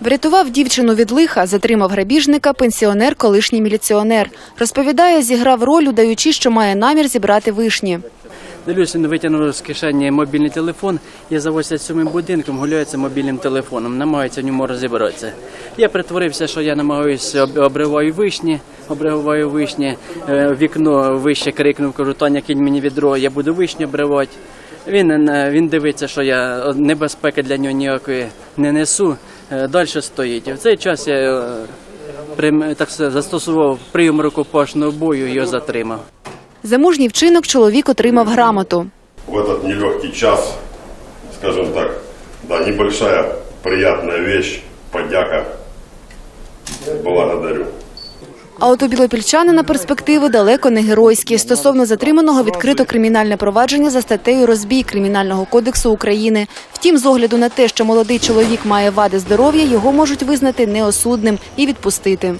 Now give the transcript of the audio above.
Врятував дівчину від лиха, затримав грабіжника, пенсіонер, колишній міліціонер. Розповідає, зіграв роль, удаючи, що має намір зібрати вишні. Дивлюся, він витягнув з кишені мобільний телефон. Я за 87 будинком гуляється мобільним телефоном, намагається в ньому розібратися. Я притворився, що я намагаюся об- обриваю вишні, обриваю вишні. Е, Вікно вище крикнув, кажу, Таня, кинь мені відро, я буду вишні обривати. Він, е, він дивиться, що я небезпеки для нього ніякої не несу. Далі стоїть. В цей час я е, так сказати, застосував прийом рукопашного бою і його затримав. За мужній вчинок чоловік отримав грамоту. в этот нелегкий час, скажем так, да, небольшая приятная вещь, подяка. Благодарю. А от у білопільчанина перспективи далеко не геройські. Стосовно затриманого відкрито кримінальне провадження за статтею розбій Кримінального кодексу України. Втім, з огляду на те, що молодий чоловік має вади здоров'я, його можуть визнати неосудним і відпустити.